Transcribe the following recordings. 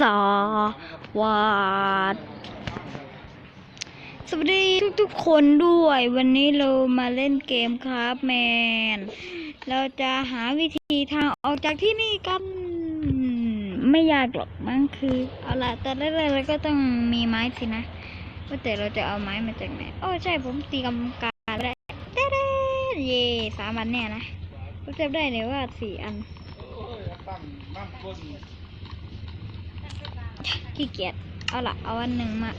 สวัสดสวัสดีทุกๆคนด้วยวันนี้เรามาเล่นเกมครับแมน เราจะหาวิธีทางออกจากที่นี่กัน ไม่ยากหรอกมั้งคือ เอาละแต่แรกๆเราก็ต้องมีไม้สินะว่าแต่เราจะเอาไม้มาจากไหนโอ้ใช่ผมตีกำการได้เต้เย่สามอันเนี่ยนะผมจำได้เลยว่าสี่อันตั้งตั้งก้น ขี้เกียจเอาละเอาอันหนึ่งมา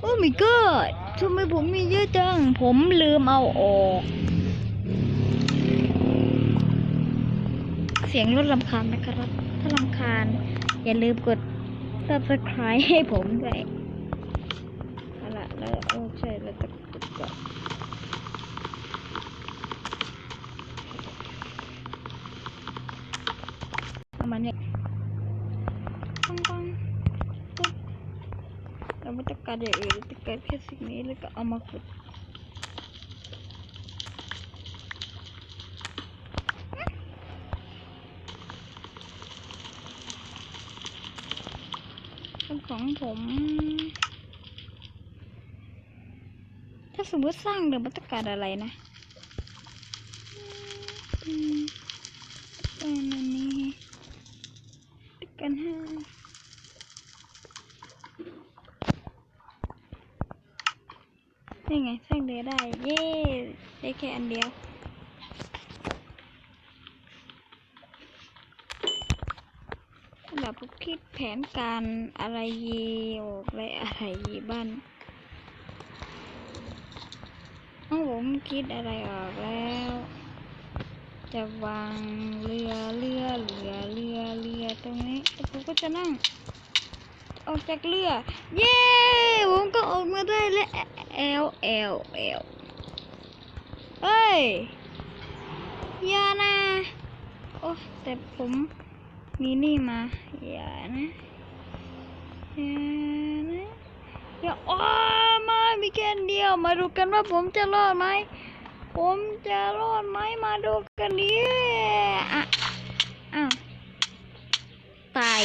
โอ้ my god ทำไมผมมีเยอะจัง ผมลืมเอาออก เสียงรถลำคาญนะครับ ถ้าลำคาญ อย่าลืมกด subscribe ให้ผมด้วยเอาละแล้วโอ้ใช่เราจะกดก่อนเอามาเนี่ยปังปังปุ๊บ เราไม่ต้องการอย่างอื่นเราต้องการแค่สิ่งนี้แล้วก็เอามาขุดของผม ถ้าสมมติสร้างเดี๋ยวมันต้องการอะไรนะอืมเป็นอันนี้ติดกันห้า นี่ไงสร้างเดียได้ เย้ได้แค่อันเดียวแบบคิดแผนการอะไรยีออกและอะไรยีบ้านอ้าผมคิดอะไรออกแล้ว จะวางเรือเรือเรือเรือเรือตรงนี้แล้วผมก็จะนั่ง ออกจากเรือ เย้ผมก็ออกมาได้แล้ว เอลเอลเอลเฮ้ยอย่านะโอ้แต่ผมมีนี่มาอย่านะอย่านะอย่าอ้มามีแค่อันเดียวมาดูกันว่าผมจะรอดไหมผมจะรอดไหมมาดูกันดิอะอ้าวตาย